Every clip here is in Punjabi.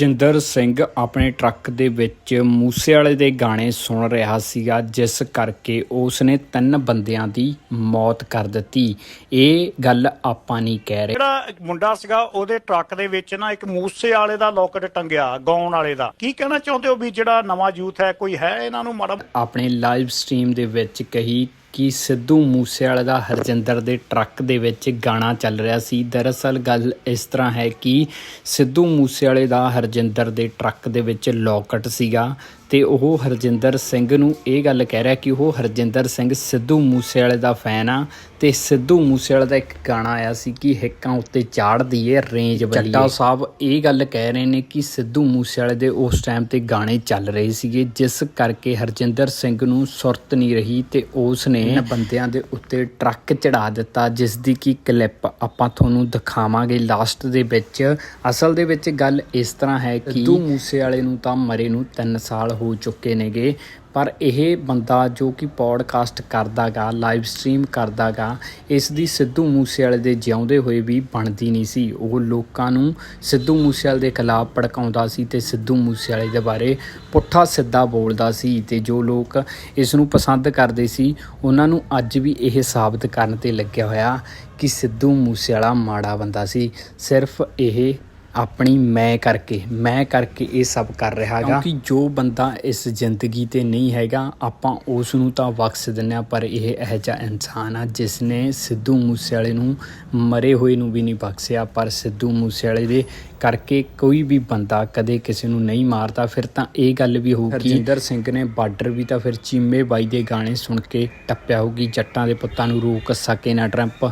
ਹਰਜਿੰਦਰ ਸਿੰਘ ਆਪਣੇ ਟਰੱਕ ਦੇ ਵਿੱਚ ਮੂਸੇਵਾਲੇ ਦੇ ਗਾਣੇ ਸੁਣ ਰਿਹਾ ਸੀਗਾ ਜਿਸ ਕਰਕੇ ਉਸ ਨੇ ਤਿੰਨ ਬੰਦਿਆਂ ਦੀ ਮੌਤ ਕਰ ਦਿੱਤੀ। ਇਹ ਗੱਲ ਆਪਾਂ ਨਹੀਂ ਕਹਿ ਰਹੇ। ਜਿਹੜਾ ਮੁੰਡਾ ਸੀਗਾ ਉਹਦੇ ਟਰੱਕ ਦੇ ਵਿੱਚ ਨਾ ਇੱਕ ਮੂਸੇ ਵਾਲੇ ਦਾ ਲੋਕਟ ਟੰਗਿਆ ਗਾਉਣ ਵਾਲੇ ਦਾ। ਕੀ ਕਹਿਣਾ ਚਾਹੁੰਦੇ ਹੋ ਵੀ ਜਿਹੜਾ ਨਵਾਂ ਯੂਥ ਹੈ ਕੋਈ ਹੈ ਇਹਨਾਂ ਨੂੰ ਮਾੜਾ ਆਪਣੇ ਲਾਈਵ ਸਟ੍ਰੀਮ ਦੇ ਵਿੱਚ ਕਹੀ ਕਿ ਸਿੱਧੂ ਮੂਸੇਵਾਲੇ ਦਾ ਹਰਜਿੰਦਰ ਦੇ ਟਰੱਕ ਦੇ ਵਿੱਚ ਗਾਣਾ ਚੱਲ ਰਿਹਾ ਸੀ। ਦਰਅਸਲ ਗੱਲ ਇਸ ਤਰ੍ਹਾਂ ਹੈ ਕਿ ਸਿੱਧੂ ਮੂਸੇਵਾਲੇ ਦਾ ਹਰਜਿੰਦਰ ਦੇ ਟਰੱਕ ਦੇ ਵਿੱਚ ਲੋਕਟ ਸੀਗਾ। ਤੇ ਉਹ ਹਰਜਿੰਦਰ ਸਿੰਘ ਨੂੰ ਇਹ ਗੱਲ ਕਹਿ ਰਿਹਾ ਕਿ ਉਹ ਹਰਜਿੰਦਰ ਸਿੰਘ ਸਿੱਧੂ ਮੂਸੇਵਾਲੇ ਦਾ ਫੈਨ ਆ ਤੇ ਸਿੱਧੂ ਮੂਸੇਵਾਲੇ ਦਾ ਇੱਕ ਗਾਣਾ ਆਇਆ ਸੀ ਕਿ ਹਿੱਕਾਂ ਉੱਤੇ ਚਾੜ ਦਈਏ ਰੇਂਜ ਬੱਲੀਏ ਚੱਡਾ ਸਾਹਿਬ ਇਹ ਗੱਲ ਕਹਿ ਰਹੇ ਨੇ ਕਿ ਸਿੱਧੂ ਮੂਸੇਵਾਲੇ ਦੇ ਉਸ ਟਾਈਮ ਤੇ ਗਾਣੇ ਚੱਲ ਰਹੇ ਸੀਗੇ ਜਿਸ ਕਰਕੇ ਹਰਜਿੰਦਰ ਸਿੰਘ ਨੂੰ ਸੁਰਤ ਨਹੀਂ ਰਹੀ ਤੇ ਉਸ ਨੇ ਇਹਨਾਂ ਬੰਦਿਆਂ ਦੇ ਉੱਤੇ ਟਰੱਕ ਚੜਾ ਦਿੱਤਾ ਜਿਸ ਦੀ ਕੀ ਕਲਿੱਪ ਆਪਾਂ ਤੁਹਾਨੂੰ ਦਿਖਾਵਾਂਗੇ ਲਾਸਟ ਦੇ ਵਿੱਚ। ਅਸਲ ਦੇ ਵਿੱਚ ਗੱਲ ਇਸ ਤਰ੍ਹਾਂ ਹੈ ਕਿ ਸਿੱਧੂ ਮੂਸੇਵਾਲੇ ਨੂੰ ਤਾਂ ਮਰੇ ਨੂੰ 3 ਸਾਲ ਹੋ ਚੁੱਕੇ ਨੇਗੇ। ਪਰ ਇਹ ਬੰਦਾ ਜੋ ਕਿ ਪੋਡਕਾਸਟ ਕਰਦਾਗਾ ਲਾਈਵ ਸਟ੍ਰੀਮ ਕਰਦਾਗਾ ਇਸ ਦੀ ਸਿੱਧੂ ਮੂਸੇਵਾਲੇ ਦੇ ਜਿਉਂਦੇ ਹੋਏ ਵੀ ਬਣਦੀ ਨਹੀਂ ਸੀ। ਉਹ ਲੋਕਾਂ ਨੂੰ ਸਿੱਧੂ ਮੂਸੇਵਾਲੇ ਦੇ ਖਿਲਾਫ ਭੜਕਾਉਂਦਾ ਸੀ ਤੇ ਸਿੱਧੂ ਮੂਸੇਵਾਲੇ ਦੇ ਬਾਰੇ ਪੁੱਠਾ ਸਿੱਧਾ ਬੋਲਦਾ ਸੀ ਤੇ ਜੋ ਲੋਕ ਇਸ ਨੂੰ ਪਸੰਦ ਕਰਦੇ ਸੀ, ਉਹਨਾਂ ਨੂੰ ਅੱਜ ਵੀ ਇਹ ਸਾਬਤ ਕਰਨ ਤੇ ਲੱਗਿਆ ਹੋਇਆ ਕਿ ਸਿੱਧੂ ਮੂਸੇਵਾਲਾ ਮਾੜਾ ਬੰਦਾ ਸੀ। ਸਿਰਫ ਇਹ ਆਪਣੀ ਮੈਂ ਕਰਕੇ ਮੈਂ ਕਰਕੇ ਇਹ ਸਭ ਕਰ ਰਿਹਾ ਹੈਗਾ। ਕਿਉਂਕਿ ਜੋ ਬੰਦਾ ਇਸ ਜ਼ਿੰਦਗੀ ਤੇ ਨਹੀਂ ਹੈਗਾ ਆਪਾਂ ਉਸ ਨੂੰ ਤਾਂ ਬਖਸ਼ ਦਿੰਦੇ ਆ ਪਰ ਇਹ ਜਿਹਾ ਇਨਸਾਨ ਆ ਜਿਸ ਨੇ ਸਿੱਧੂ ਮੂਸੇਵਾਲੇ ਨੂੰ ਮਰੇ ਹੋਏ ਨੂੰ ਵੀ ਨਹੀਂ ਬਖਸ਼ਿਆ ਪਰ ਸਿੱਧੂ ਮੂਸੇਵਾਲੇ ਦੇ ਕਰਕੇ ਕੋਈ ਵੀ ਬੰਦਾ ਕਦੇ ਕਿਸੇ ਨੂੰ ਨਹੀਂ ਮਾਰਦਾ। ਫਿਰ ਤਾਂ ਇਹ ਗੱਲ ਵੀ ਹੋਊਗੀ ਹਰਜਿੰਦਰ ਸਿੰਘ ਨੇ ਬਾਰਡਰ ਵੀ ਤਾਂ ਫਿਰ ਚੀਮੇ ਬਾਈ ਦੇ ਗਾਣੇ ਸੁਣ ਕੇ ਟੱਪਿਆ ਹੋਊਗੀ ਜੱਟਾਂ ਦੇ ਪੁੱਤਾਂ ਨੂੰ ਰੋਕ ਸਕੇ ਨਾ ਟਰੰਪ।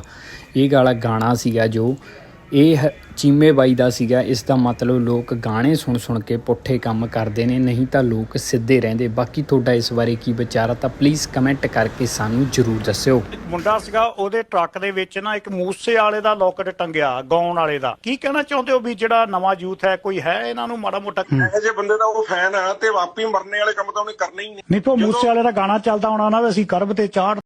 ਇਹ ਗਾਲਾ ਗਾਣਾ ਸੀਗਾ ਜੋ ਇਹ ਚੀਮੇ ਬਾਈ ਦਾ ਸੀਗਾ। ਇਸ ਦਾ ਮਤਲਬ ਲੋਕ ਗਾਣੇ ਸੁਣ ਸੁਣ ਕੇ ਪੁੱਠੇ ਕੰਮ ਕਰਦੇ ਨੇ ਨਹੀਂ ਤਾਂ ਲੋਕ ਸਿੱਧੇ ਰਹਿੰਦੇ। ਬਾਕੀ ਤੁਹਾਡਾ ਇਸ ਬਾਰੇ ਕੀ ਵਿਚਾਰ ਆ ਤਾਂ ਪਲੀਜ਼ ਕਮੈਂਟ ਕਰਕੇ ਸਾਨੂੰ ਜਰੂਰ ਦੱਸਿਓ। ਇੱਕ ਮੁੰਡਾ ਸੀਗਾ ਉਹਦੇ ਟਰੱਕ ਦੇ ਵਿੱਚ ਨਾ ਇੱਕ ਮੂਸੇ ਵਾਲੇ ਦਾ ਲੋਕਟ ਟੰਗਿਆ ਗਾਉਣ ਵਾਲੇ ਦਾ। ਕੀ ਕਹਿਣਾ ਚਾਹੁੰਦੇ ਹੋ ਵੀ ਜਿਹੜਾ ਨਵਾਂ ਯੂਥ ਹੈ ਕੋਈ ਹੈ ਇਹਨਾਂ ਨੂੰ ਮਾੜਾ ਮੋਟਾ? ਇਹੋ ਜਿਹੇ ਬੰਦੇ ਦਾ ਉਹ ਫੈਨ ਆ ਤੇ ਵਾਪੀ ਮਰਨੇ ਵਾਲੇ ਕੰਮ ਤਾਂ ਉਹਨੇ ਕਰਨੇ ਹੀ ਨਹੀਂ ਨਹੀਂ ਤੋ ਮੂਸੇ ਵਾਲੇ ਦਾ ਗਾਣਾ ਚੱਲਦਾ ਹੋਣਾ ਨਾ ਵੀ ਅਸੀਂ ਕਰਬ ਤੇ ਚਾੜ